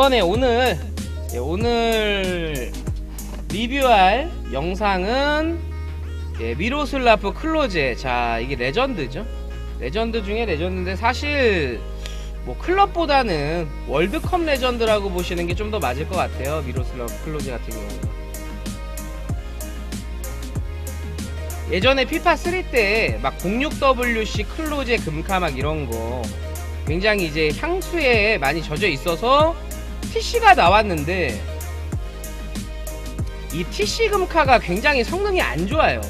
이번에 오늘 예, 오늘 리뷰할 영상은 예, 미로슬라프 클로제. 자 이게 레전드죠? 레전드 중에 레전드인데 사실 뭐 클럽보다는 월드컵 레전드라고 보시는 게 좀 더 맞을 것 같아요. 미로슬라프 클로제 같은 경우는. 예전에 피파 3 때 막 06WC 클로제 금카 막 이런 거 굉장히 이제 향수에 많이 젖어 있어서 TC가 나왔는데 이 TC 금카가 굉장히 성능이 안 좋아요.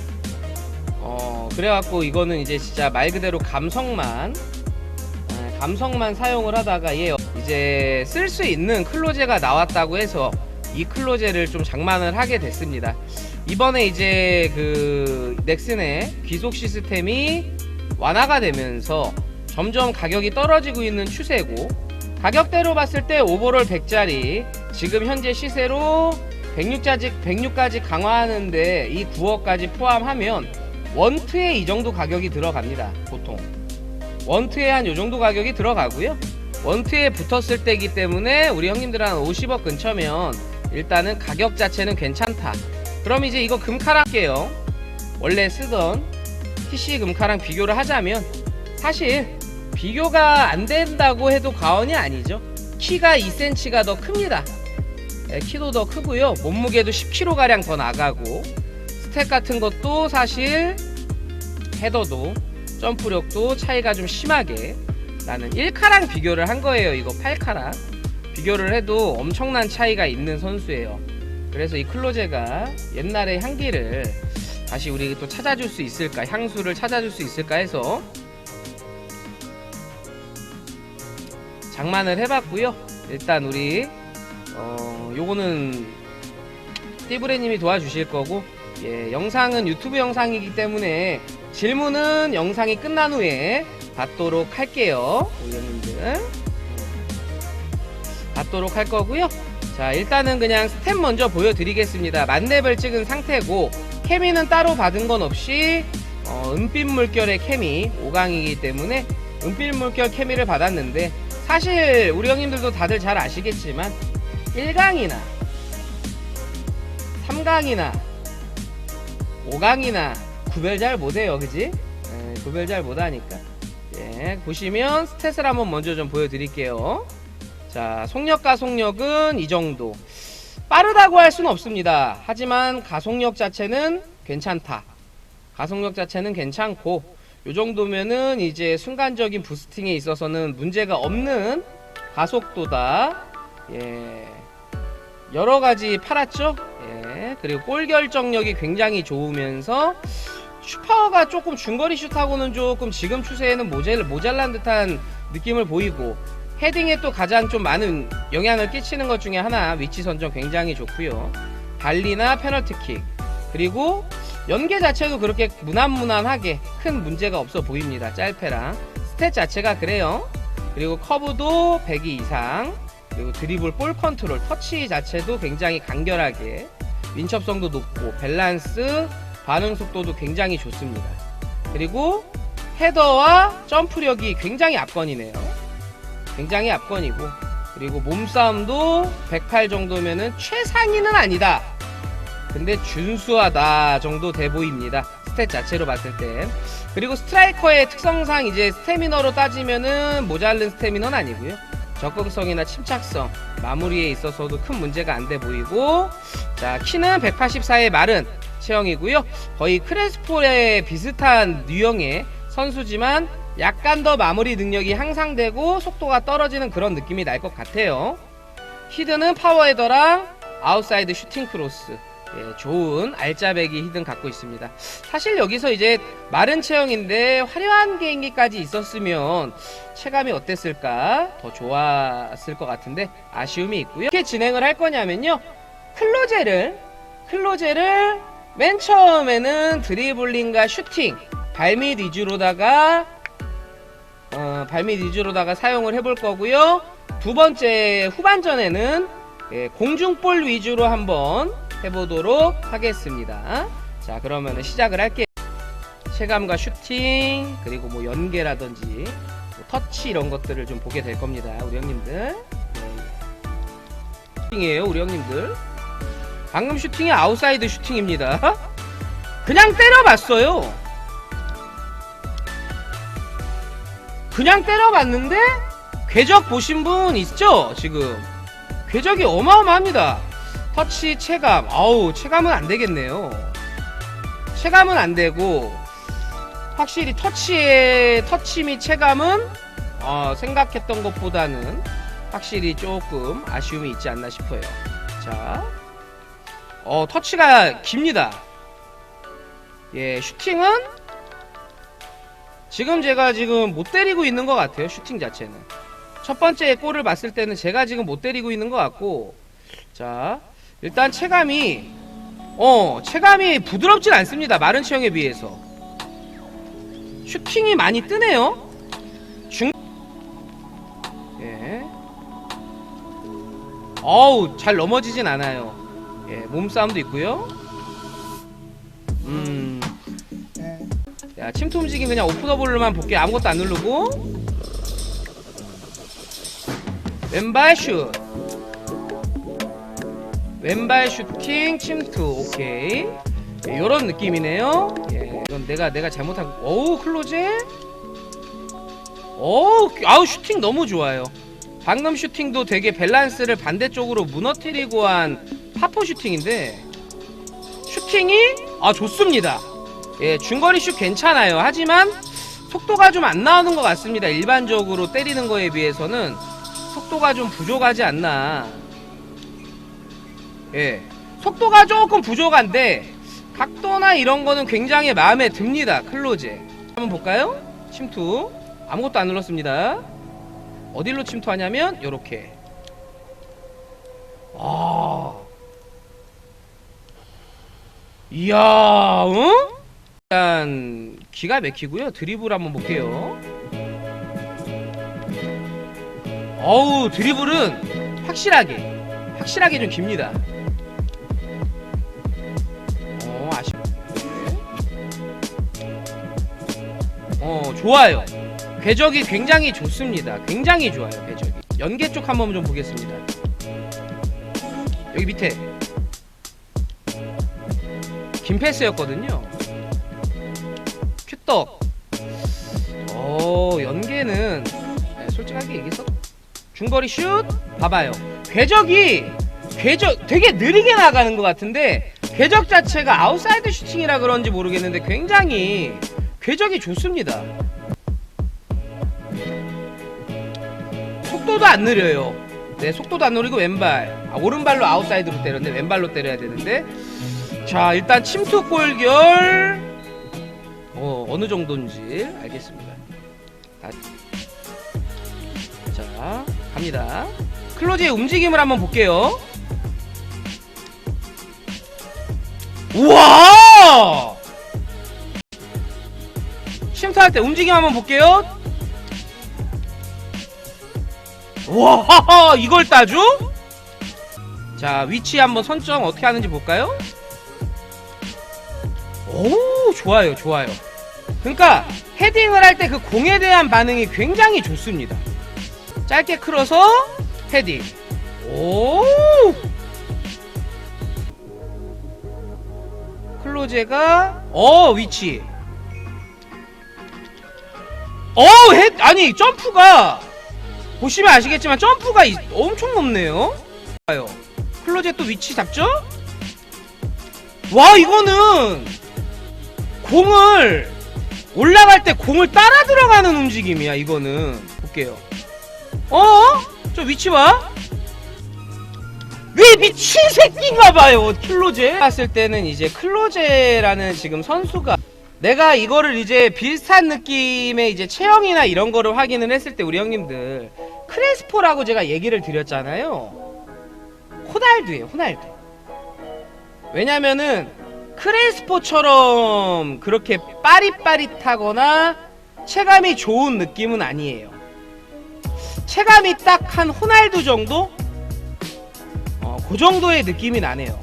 어 그래갖고 이거는 이제 진짜 말 그대로 감성만 에, 감성만 사용을 하다가 얘 이제 쓸 수 있는 클로제가 나왔다고 해서 이 클로제를 좀 장만을 하게 됐습니다. 이번에 이제 그 넥슨의 귀속 시스템이 완화가 되면서 점점 가격이 떨어지고 있는 추세고 가격대로 봤을 때 오버롤 100짜리 지금 현재 시세로 106까지 106까지 강화하는데 이 9억까지 포함하면 원트에 이 정도 가격이 들어갑니다. 보통 원트에 한 요 정도 가격이 들어가고요. 원트에 붙었을 때이기 때문에 우리 형님들 한 50억 근처면 일단은 가격 자체는 괜찮다. 그럼 이제 이거 금카랑 할게요. 원래 쓰던 PC 금카랑 비교를 하자면 사실 비교가 안 된다고 해도 과언이 아니죠. 키가 2cm가 더 큽니다. 예, 키도 더 크고요. 몸무게도 10kg 가량 더 나가고 스택 같은 것도 사실 헤더도 점프력도 차이가 좀 심하게 나는 1카랑 비교를 한 거예요. 이거 8카랑 비교를 해도 엄청난 차이가 있는 선수예요. 그래서 이 클로제가 옛날의 향기를 다시 우리 또 찾아줄 수 있을까 향수를 찾아줄 수 있을까 해서 장만을 해봤고요. 일단 우리 어 요거는 띠브레님이 도와주실 거고 예 영상은 유튜브 영상이기 때문에 질문은 영상이 끝난 후에 받도록 할게요. 우리님들 받도록 할 거고요. 자 일단은 그냥 스텝 먼저 보여드리겠습니다. 만렙을 찍은 상태고 케미는 따로 받은 건 없이 어, 은빛 물결의 케미 5강이기 때문에 은빛 물결 케미를 받았는데 사실 우리 형님들도 다들 잘 아시겠지만 1강이나 3강이나 5강이나 구별 잘 못해요 그지? 예, 구별 잘 못하니까. 예, 보시면 스탯을 한번 먼저 좀 보여드릴게요. 자 속력 가속력은 이 정도. 빠르다고 할 수는 없습니다. 하지만 가속력 자체는 괜찮다. 가속력 자체는 괜찮고 요 정도면은 이제 순간적인 부스팅에 있어서는 문제가 없는 가속도다. 예. 여러 가지 팔았죠? 예. 그리고 골 결정력이 굉장히 좋으면서 슈퍼가 조금 중거리 슛하고는 조금 지금 추세에는 모자를 모자란 듯한 느낌을 보이고 헤딩에 또 가장 좀 많은 영향을 끼치는 것 중에 하나 위치 선정 굉장히 좋고요. 발리나 페널티킥 그리고 연계 자체도 그렇게 무난무난하게 큰 문제가 없어 보입니다. 짤페랑 스탯 자체가 그래요. 그리고 커브도 102 이상 그리고 드리블 볼 컨트롤 터치 자체도 굉장히 간결하게 민첩성도 높고 밸런스 반응 속도도 굉장히 좋습니다. 그리고 헤더와 점프력이 굉장히 압권이네요. 굉장히 압권이고 그리고 몸싸움도 108 정도면은 최상위는 아니다. 근데 준수하다 정도 돼 보입니다. 스탯 자체로 봤을 때. 그리고 스트라이커의 특성상 이제 스태미너로 따지면은 모자른 스태미너는 아니고요. 적극성이나 침착성, 마무리에 있어서도 큰 문제가 안 돼 보이고, 자, 키는 184의 마른 체형이고요. 거의 크레스포에 비슷한 유형의 선수지만 약간 더 마무리 능력이 향상되고 속도가 떨어지는 그런 느낌이 날 것 같아요. 히드는 파워헤더랑 아웃사이드 슈팅 크로스. 예, 좋은 알짜배기 히든 갖고 있습니다. 사실 여기서 이제 마른 체형인데 화려한 개인기까지 있었으면 체감이 어땠을까? 더 좋았을 것 같은데 아쉬움이 있고요. 어떻게 진행을 할 거냐면요. 클로제를 클로제를 맨 처음에는 드리블링과 슈팅 발밑 위주로다가 어, 발밑 위주로다가 사용을 해볼 거고요. 두 번째 후반전에는 예, 공중볼 위주로 한번 해보도록 하겠습니다. 자, 그러면 시작을 할게요. 체감과 슈팅, 그리고 뭐 연계라든지, 뭐 터치 이런 것들을 좀 보게 될 겁니다. 우리 형님들. 네. 슈팅이에요 우리 형님들 방금 슈팅이 아웃사이드 슈팅입니다 그냥 때려봤어요 그냥 때려봤는데 궤적 보신 분 있죠 지금 궤적이 어마어마합니다 터치 체감 아우 체감은 안 되겠네요 체감은 안 되고 확실히 터치의 터치 및 체감은 어, 생각했던 것보다는 확실히 조금 아쉬움이 있지 않나 싶어요. 자, 어 터치가 깁니다. 예, 슈팅은 지금 제가 지금 못 때리고 있는 것 같아요. 슈팅 자체는 첫 번째 골을 봤을 때는 제가 지금 못 때리고 있는 것 같고, 자 일단 체감이 어 체감이 부드럽진 않습니다. 마른 체형에 비해서 슈팅이 많이 뜨네요. 중 예. 어우, 잘 넘어지진 않아요. 예, 몸싸움도 있고요. 음. 야, 침투 움직임 그냥 오프 더블로만 볼게. 아무것도 안 누르고. 왼발 슛. 왼발 슈팅 침투. 오케이. 예, 요런 느낌이네요. 예, 이건 내가 내가 잘못한 어우, 클로제. 어우, 아우 슈팅 너무 좋아요. 방금 슈팅도 되게 밸런스를 반대쪽으로 무너뜨리고 한 파포 슈팅인데 슈팅이 아 좋습니다. 예, 중거리 슛 괜찮아요. 하지만 속도가 좀 안 나오는 것 같습니다. 일반적으로 때리는 거에 비해서는 속도가 좀 부족하지 않나. 예, 속도가 조금 부족한데 각도나 이런 거는 굉장히 마음에 듭니다. 클로제. 한번 볼까요? 침투. 아무것도 안 눌렀습니다. 어디로 침투하냐면 요렇게 아 이야 응? 일단 기가 막히고요 드리블 한번 볼게요 어우 드리블은 확실하게 확실하게 좀 깁니다 어 좋아요 궤적이 굉장히 좋습니다. 굉장히 좋아요, 궤적이. 연계 쪽 한번 좀 보겠습니다. 여기 밑에 긴 패스였거든요. 큐떡. 어, 연계는 네, 솔직하게 얘기해서 중거리 슛 봐봐요. 궤적이 궤적 되게 느리게 나가는 것 같은데 궤적 자체가 아웃사이드 슈팅이라 그런지 모르겠는데 굉장히 궤적이 좋습니다. 속도도 안 느려요. 네, 속도도 안 느리고 왼발. 아, 오른발로 아웃사이드로 때렸는데 왼발로 때려야 되는데. 자, 일단 침투 골결. 어, 어느 정도인지 알겠습니다. 다- 자, 갑니다. 클로즈의 움직임을 한번 볼게요. 우와! 침투할 때 움직임 한번 볼게요. 와 이걸 따줘? 자 위치 한번 선정 어떻게 하는지 볼까요? 오 좋아요 좋아요 그러니까 헤딩을 할 때 그 공에 대한 반응이 굉장히 좋습니다 짧게 클어서 헤딩 오 클로제가 어 위치 어 헤, 아니 점프가 보시면 아시겠지만 점프가 이- 엄청 높네요. 봐요. 클로제 또 위치 잡죠? 와 이거는 공을 올라갈 때 공을 따라 들어가는 움직임이야 이거는 볼게요. 어? 저 위치 봐. 왜 미친 새끼인가 봐요 클로제 봤을 때는 이제 클로제라는 지금 선수가 내가 이거를 이제 비슷한 느낌의 이제 체형이나 이런 거를 확인을 했을 때 우리 형님들 크레스포라고 제가 얘기를 드렸잖아요. 호날두예요, 호날두. 왜냐면은 크레스포처럼 그렇게 빠릿빠릿하거나 체감이 좋은 느낌은 아니에요. 체감이 딱 한 호날두 정도? 어, 그 정도의 느낌이 나네요.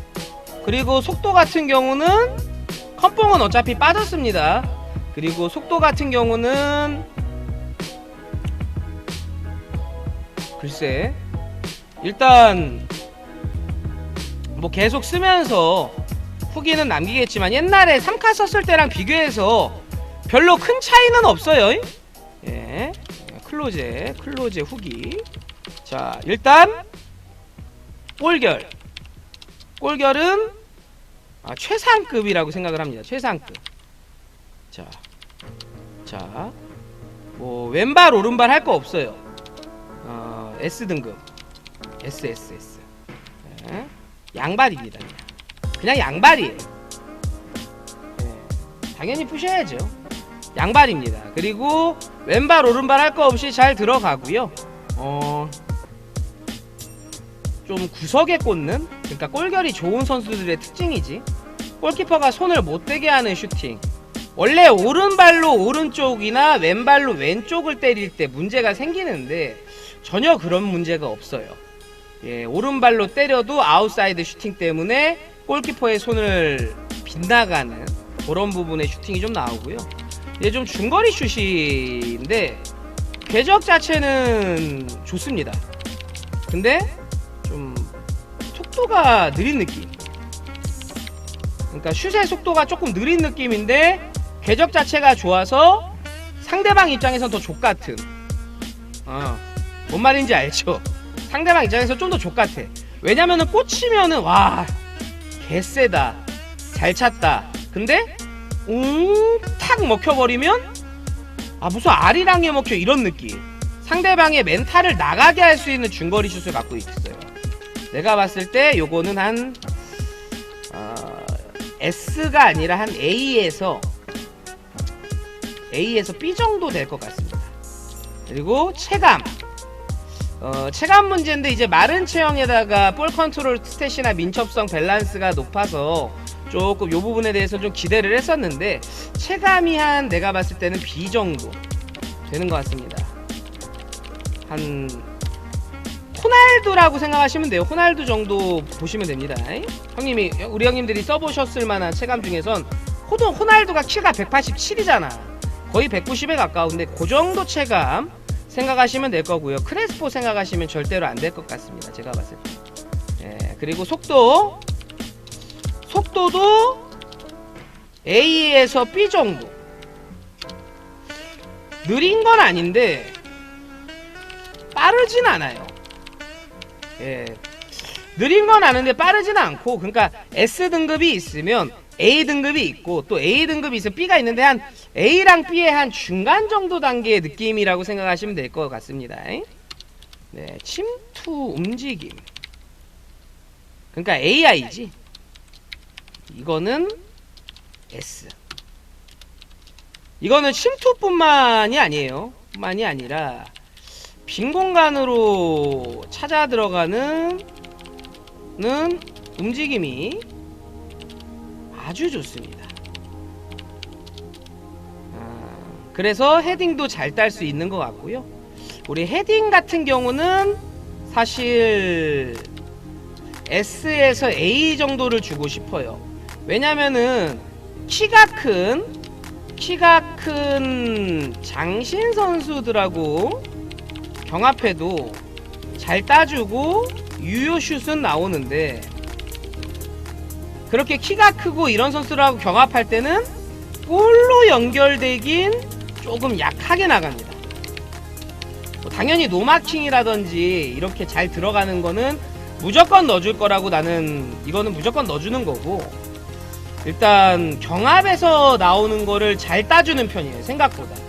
그리고 속도 같은 경우는 컴뽕은 어차피 빠졌습니다. 그리고 속도 같은 경우는 글쎄 일단 뭐 계속 쓰면서 후기는 남기겠지만 옛날에 3카 썼을 때랑 비교해서 별로 큰 차이는 없어요. 예. 클로제, 클로제 후기. 자, 일단 꼴결. 꼴결은 아, 최상급이라고 생각을 합니다. 최상급. 자. 자. 뭐 왼발 오른발 할 거 없어요. 어, S 등급. S S S. 예. 양발입니다. 그냥, 그냥 양발이에요. 예. 당연히 푸셔야죠. 양발입니다. 그리고 왼발 오른발 할 거 없이 잘 들어가고요. 어. 좀 구석에 꽂는 그러니까 골결이 좋은 선수들의 특징이지. 골키퍼가 손을 못 대게 하는 슈팅. 원래 오른발로 오른쪽이나 왼발로 왼쪽을 때릴 때 문제가 생기는데 전혀 그런 문제가 없어요. 예, 오른발로 때려도 아웃사이드 슈팅 때문에 골키퍼의 손을 빗나가는 그런 부분의 슈팅이 좀 나오고요. 이게 좀 중거리 슛인데 궤적 자체는 좋습니다. 근데 좀 속도가 느린 느낌. 그러니까 슛의 속도가 조금 느린 느낌인데 궤적 자체가 좋아서 상대방 입장에선 더 족같은. 어, 뭔 말인지 알죠? 상대방 입장에서 좀 더 족같아. 왜냐면은 꽂히면은 와 개쎄다, 잘 찼다. 근데 웅탁 먹혀버리면 아 무슨 아리랑에 먹혀 이런 느낌. 상대방의 멘탈을 나가게 할 수 있는 중거리 슛을 갖고 있어요. 내가 봤을 때 요거는 한 어, S가 아니라 한 A에서 A에서 B 정도 될 것 같습니다. 그리고 체감. 어, 체감 문제인데 이제 마른 체형에다가 볼 컨트롤 스탯이나 민첩성 밸런스가 높아서 조금 요 부분에 대해서 좀 기대를 했었는데 체감이 한 내가 봤을 때는 B 정도 되는 것 같습니다. 한 호날두라고 생각하시면 돼요. 호날두 정도 보시면 됩니다. 형님이 우리 형님들이 써보셨을 만한 체감 중에선 호도 호날두가 키가 187이잖아. 거의 190에 가까운데 그 정도 체감 생각하시면 될 거고요. 크레스포 생각하시면 절대로 안 될 것 같습니다. 제가 봤을 때. 예, 그리고 속도 속도도 A에서 B 정도. 느린 건 아닌데 빠르진 않아요. 예. 느린 건 아는데 빠르진 않고 그러니까 S 등급이 있으면 A 등급이 있고 또 A 등급이 있으면 B가 있는데 한 A랑 B의 한 중간 정도 단계의 느낌이라고 생각하시면 될 것 같습니다. 네, 침투 움직임. 그러니까 AI지. 이거는 S. 이거는 침투뿐만이 아니에요. 뿐만이 아니라 빈 공간으로 찾아 들어가는 는 움직임이 아주 좋습니다. 아, 그래서 헤딩도 잘 딸 수 있는 것 같고요. 우리 헤딩 같은 경우는 사실 S에서 A 정도를 주고 싶어요. 왜냐면은 키가 큰 키가 큰 장신 선수들하고 경합해도 잘 따주고 유효슛은 나오는데 그렇게 키가 크고 이런 선수들하고 경합할 때는 골로 연결되긴 조금 약하게 나갑니다. 뭐 당연히 노마킹이라든지 이렇게 잘 들어가는 거는 무조건 넣어줄 거라고 나는 이거는 무조건 넣어주는 거고 일단 경합에서 나오는 거를 잘 따주는 편이에요 생각보다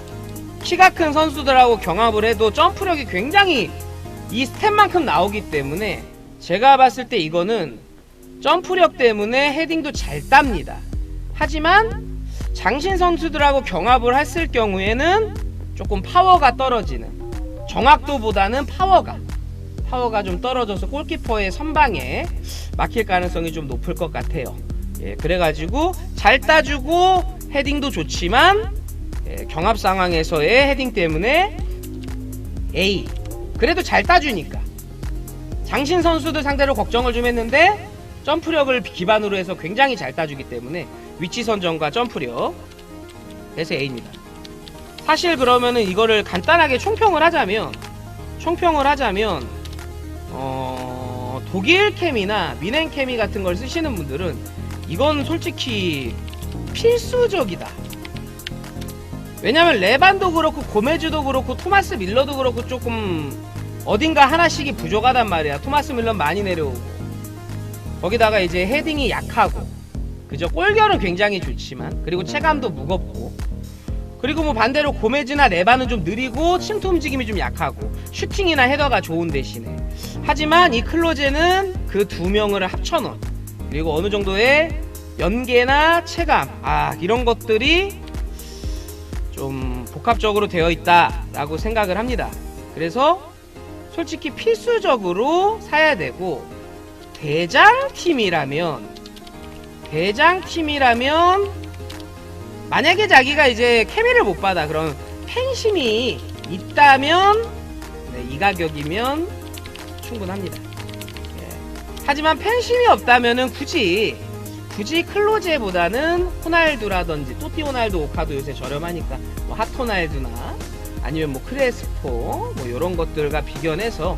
키가 큰 선수들하고 경합을 해도 점프력이 굉장히 이 스텝만큼 나오기 때문에 제가 봤을 때 이거는 점프력 때문에 헤딩도 잘 땁니다. 하지만 장신 선수들하고 경합을 했을 경우에는 조금 파워가 떨어지는 정확도보다는 파워가 파워가 좀 떨어져서 골키퍼의 선방에 막힐 가능성이 좀 높을 것 같아요. 예, 그래가지고 잘 따주고 헤딩도 좋지만 예, 경합 상황에서의 헤딩 때문에 A 그래도 잘 따주니까 장신 선수들 상대로 걱정을 좀 했는데 점프력을 기반으로 해서 굉장히 잘 따주기 때문에 위치 선정과 점프력 그래서 A입니다. 사실 그러면은 이거를 간단하게 총평을 하자면 총평을 하자면 어 독일 케미나 미넨 케미 같은 걸 쓰시는 분들은 이건 솔직히 필수적이다. 왜냐면 레반도 그렇고 고메즈도 그렇고 토마스 밀러도 그렇고 조금 어딘가 하나씩이 부족하단 말이야. 토마스 밀러 많이 내려오고. 거기다가 이제 헤딩이 약하고. 그죠? 골결은 굉장히 좋지만. 그리고 체감도 무겁고. 그리고 뭐 반대로 고메즈나 레바는 좀 느리고 침투 움직임이 좀 약하고. 슈팅이나 헤더가 좋은 대신에. 하지만 이 클로제는 그 두 명을 합쳐놓은. 그리고 어느 정도의 연계나 체감. 아 이런 것들이 좀 복합적으로 되어 있다라고 생각을 합니다. 그래서 솔직히 필수적으로 사야 되고 대장 팀이라면 대장 팀이라면 만약에 자기가 이제 케미를 못 받아 그럼 팬심이 있다면 네, 이 가격이면 충분합니다. 예. 하지만 팬심이 없다면은 굳이 굳이 클로제보다는 호날두라든지 또띠 호날두 오카도 요새 저렴하니까 뭐 핫호날두나 아니면 뭐 크레스포 뭐 이런 것들과 비견해서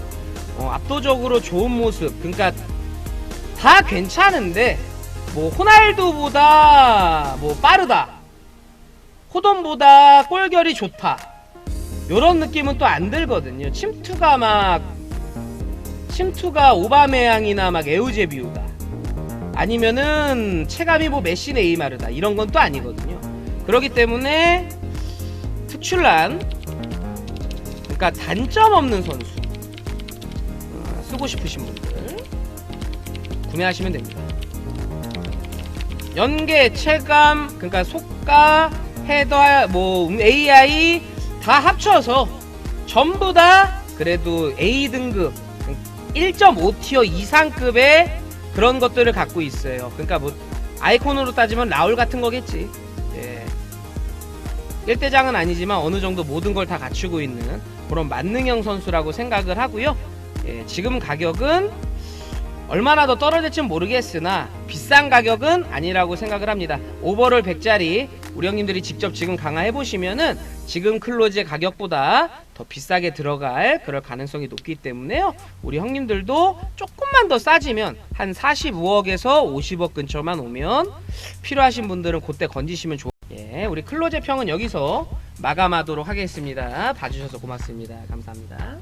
어, 압도적으로 좋은 모습. 그러니까 다 괜찮은데 뭐 호날두보다 뭐 빠르다 호돈보다 골결이 좋다 요런 느낌은 또 안 들거든요. 침투가 막 침투가 오바메양이나 막 에우제비우다 아니면은 체감이 뭐 메시 네이마르다. 이런 건 또 아니거든요. 그렇기 때문에 특출난 그러니까 단점 없는 선수 어, 쓰고 싶으신 분들 구매하시면 됩니다. 연계 체감 그러니까 속가 헤더 뭐 AI 다 합쳐서 전부 다 그래도 A 등급 1.5 티어 이상급의 그런 것들을 갖고 있어요. 그러니까 뭐 아이콘으로 따지면 라울 같은 거겠지. 예. 1대장은 아니지만 어느 정도 모든 걸 다 갖추고 있는 그런 만능형 선수라고 생각을 하고요. 예, 지금 가격은 얼마나 더 떨어질지는 모르겠으나 비싼 가격은 아니라고 생각을 합니다. 오버롤 100짜리 우리 형님들이 직접 지금 강화해 보시면은 지금 클로즈의 가격보다 더 비싸게 들어갈 그럴 가능성이 높기 때문에요. 우리 형님들도 조금만 더 싸지면 한 45억에서 50억 근처만 오면 필요하신 분들은 그때 건지시면 좋. 예, 우리 클로제 평은 여기서 마감하도록 하겠습니다. 봐주셔서 고맙습니다. 감사합니다.